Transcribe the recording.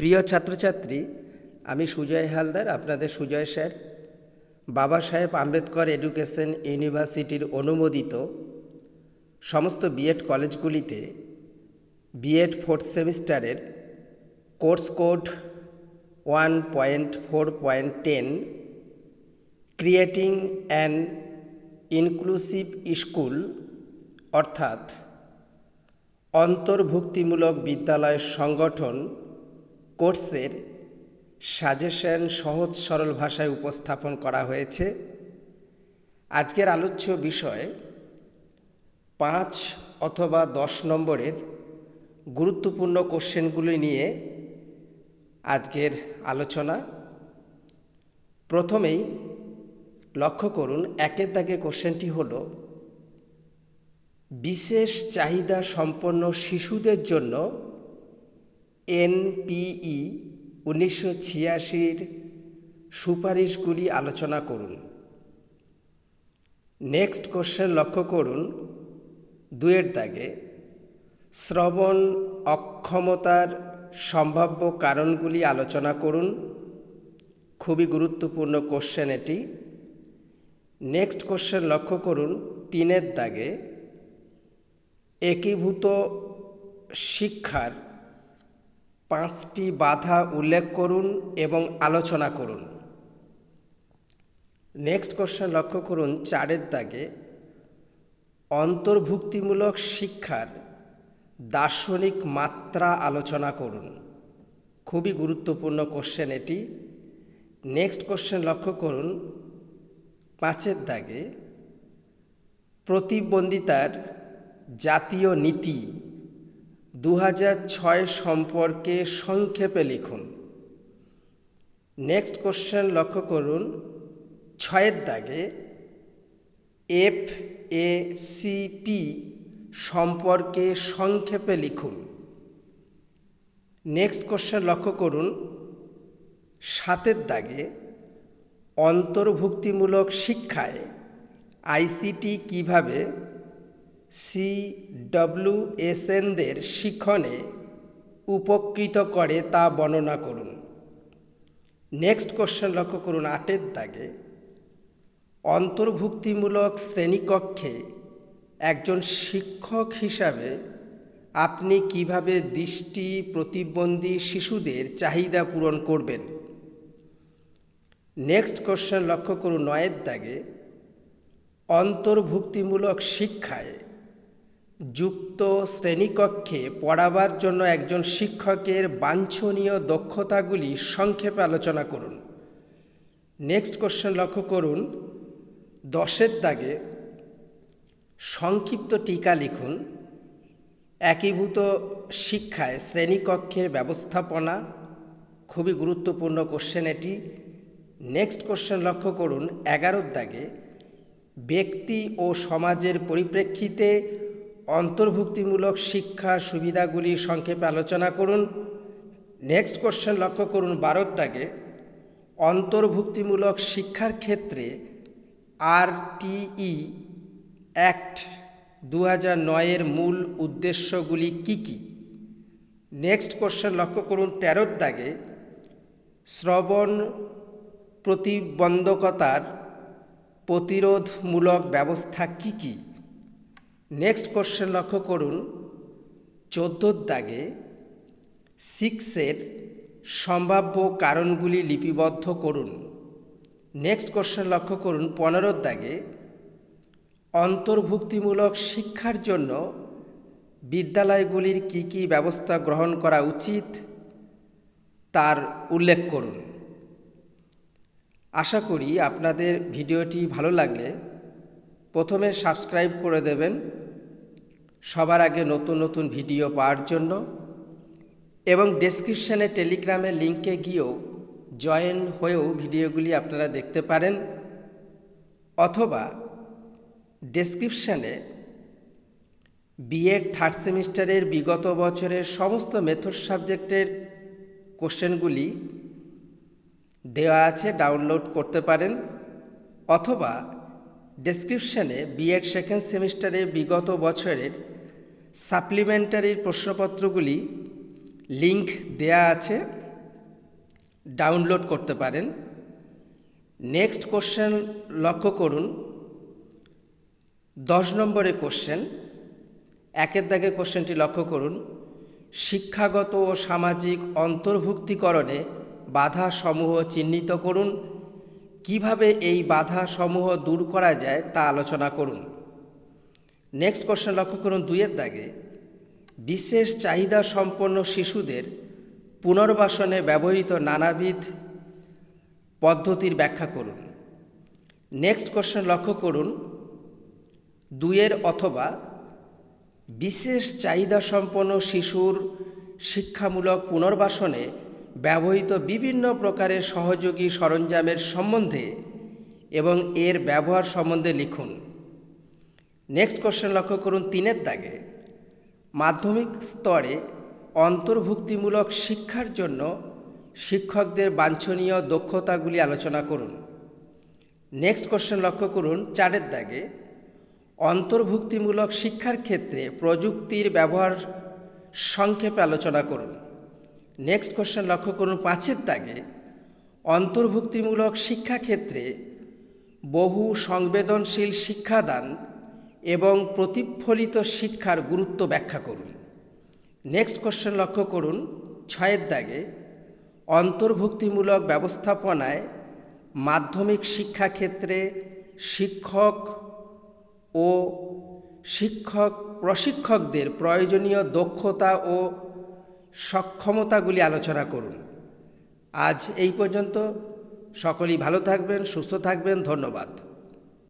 প্রিয় ছাত্রছাত্রী, আমি সুজয় হালদার, আপনাদের সুজয় স্যার। বাবা সাহেব আম্বেদকর এডুকেশন ইউনিভার্সিটির অনুমোদিত সমস্ত বিএড কলেজগুলিতে বিএড ফোর্থ সেমিস্টারের course code one point four point ten, creating an inclusive school, অর্থাৎ অন্তর্ভুক্তিমূলক বিদ্যালয় সংগঠন কোর্সের সাজেশন সহজ সরল ভাষায় উপস্থাপন করা হয়েছে। আজকের আলোচ্য বিষয় পাঁচ অথবা দশ নম্বরের গুরুত্বপূর্ণ কোশ্চেনগুলি নিয়ে আজকের আলোচনা। প্রথমেই লক্ষ্য করুন, একের দাগে কোশ্চেনটি হল, বিশেষ চাহিদা সম্পন্ন শিশুদের জন্য এনপিই উনিশশো ছিয়াশির সুপারিশগুলি আলোচনা করুন। নেক্সট কোশ্চেন লক্ষ্য করুন। দুয়ের দাগে, শ্রবণ অক্ষমতার সম্ভাব্য কারণগুলি আলোচনা করুন। খুবই গুরুত্বপূর্ণ কোশ্চেন এটি। নেক্সট কোশ্চেন লক্ষ্য করুন। তিনের দাগে, একীভূত শিক্ষার পাঁচটি বাধা উল্লেখ করুন এবং আলোচনা করুন। নেক্সট কোশ্চেন লক্ষ্য করুন, চারের দাগে, অন্তর্ভুক্তিমূলক শিক্ষার দার্শনিক মাত্রা আলোচনা করুন। খুবই গুরুত্বপূর্ণ কোশ্চেন এটি। নেক্সট কোশ্চেন লক্ষ্য করুন, পাঁচের দাগে, প্রতিবন্ধিতার জাতীয় নীতি দু সম্পর্কে সংক্ষেপে লিখুন। নেক্সট কোশ্চেন লক্ষ্য করুন। ছয়ের দাগে এফ এ সিপি সম্পর্কে সংক্ষেপে লিখুন। নেক্সট কোশ্চেন লক্ষ্য করুন। সাতের দাগে অন্তর্ভুক্তিমূলক শিক্ষায় আইসিটি কীভাবে সি ডব্লিউএসএনদের শিক্ষণে উপকৃত করে তা বর্ণনা করুন। নেক্সট কোশ্চেন লক্ষ্য করুন, আটের দাগে। অন্তর্ভুক্তিমূলক শ্রেণীকক্ষে একজন শিক্ষক হিসাবে আপনি কীভাবে দৃষ্টি প্রতিবন্ধী শিশুদের চাহিদা পূরণ করবেন? নেক্সট কোশ্চেন লক্ষ্য করুন, নয়ের দাগে। অন্তর্ভুক্তিমূলক শিক্ষায় যুক্ত শ্রেণীকক্ষে পড়াবার জন্য একজন শিক্ষকের বাঞ্ছনীয় দক্ষতাগুলি সংক্ষেপে আলোচনা করুন। নেক্সট কোশ্চেন লক্ষ্য করুন। দশের দাগে সংক্ষিপ্ত টিকা লিখুন। একীভূত শিক্ষায় শ্রেণীকক্ষের ব্যবস্থাপনা, খুবই গুরুত্বপূর্ণ কোশ্চেন এটি। নেক্সট কোশ্চেন লক্ষ্য করুন। এগারোর দাগে ব্যক্তি ও সমাজের পরিপ্রেক্ষিতে অন্তর্ভুক্তিমূলক শিক্ষা সুবিধাগুলি সংক্ষেপে আলোচনা করুন। নেক্সট কোশ্চেন লক্ষ্য করুন দাগে অন্তর্ভুক্তিমূলক শিক্ষার ক্ষেত্রে আর টিই অ্যাক্ট দু হাজার নয়ের মূল উদ্দেশ্যগুলি কি কি? নেক্সট কোশ্চেন লক্ষ্য করুন তেরোর দাগে শ্রবণ প্রতিবন্ধকতার প্রতিরোধমূলক ব্যবস্থা কি কি? নেক্সট কোশ্চেন লক্ষ্য করুন। চোদ্দোর দাগে সিক্সের সম্ভাব্য কারণগুলি লিপিবদ্ধ করুন। নেক্সট কোশ্চেন লক্ষ্য করুন। পনেরোর দাগে অন্তর্ভুক্তিমূলক শিক্ষার জন্য বিদ্যালয়গুলির কি কি ব্যবস্থা গ্রহণ করা উচিত তার উল্লেখ করুন। আশা করি আপনাদের ভিডিওটি ভালো লাগলে প্রথমে সাবস্ক্রাইব করে দেবেন। সবার আগে নতুন নতুন ভিডিও পাওয়ার জন্য। এবং ডেসক্রিপশানে টেলিগ্রামের লিঙ্কে গিয়েও জয়েন হয়েও ভিডিওগুলি আপনারা দেখতে পারেন। অথবা ডেসক্রিপশানে বিএড থার্ড সেমিস্টারের বিগত বছরের সমস্ত মেথড সাবজেক্টের কোশ্চেনগুলি দেওয়া আছে ডাউনলোড করতে পারেন। অথবা ডেসক্রিপশানে বিএড সেকেন্ড সেমিস্টারে বিগত বছরের সাপ্লিমেন্টারির প্রশ্নপত্রগুলি লিংক দেয়া আছে ডাউনলোড করতে পারেন। নেক্সট কোশ্চেন লক্ষ্য করুন। দশ নম্বরের কোশ্চেন একের দাগের কোশ্চেনটি লক্ষ্য করুন। শিক্ষাগত ও সামাজিক অন্তর্ভুক্তিকরণে বাধা সমূহ চিহ্নিত করুন। কীভাবে এই বাধা সমূহ দূর করা যায় তা আলোচনা করুন। নেক্সট কোশ্চেন লক্ষ্য করুন দুইয়ের দাগে। বিশেষ চাহিদা সম্পন্ন শিশুদের পুনর্বাসনে ব্যবহৃত নানাবিধ পদ্ধতির ব্যাখ্যা করুন। নেক্সট কোশ্চেন লক্ষ্য করুন দুইয়ের অথবা বিশেষ চাহিদা সম্পন্ন শিশুর শিক্ষামূলক পুনর্বাসনে ব্যবহৃত বিভিন্ন প্রকারের সহযোগী সরঞ্জামের সম্বন্ধে এবং এর ব্যবহার সম্বন্ধে লিখুন। নেক্সট কোশ্চেন লক্ষ্য করুন তিনের দাগে। মাধ্যমিক স্তরে অন্তর্ভুক্তিমূলক শিক্ষার জন্য শিক্ষকদের বাঞ্ছনীয় দক্ষতাগুলি আলোচনা করুন। নেক্সট কোশ্চেন লক্ষ্য করুন চারের দাগে। অন্তর্ভুক্তিমূলক শিক্ষার ক্ষেত্রে প্রযুক্তির ব্যবহার সংক্ষেপে আলোচনা করুন। নেক্সট কোশ্চেন লক্ষ্য করুন, পাঁচের দাগে অন্তর্ভুক্তিমূলক শিক্ষাক্ষেত্রে বহু সংবেদনশীল শিক্ষাদান এবং প্রতিফলিত শিক্ষার গুরুত্ব ব্যাখ্যা করুন। নেক্সট কোশ্চেন লক্ষ্য করুন, ছয়ের দাগে অন্তর্ভুক্তিমূলক ব্যবস্থাপনায় মাধ্যমিক শিক্ষাক্ষেত্রে শিক্ষক ও শিক্ষক প্রশিক্ষকদের প্রয়োজনীয় দক্ষতা ও সক্ষমতাগুলি আলোচনা করুন। আজ এই পর্যন্ত। সকলেই ভালো থাকবেন সুস্থ থাকবেন। ধন্যবাদ।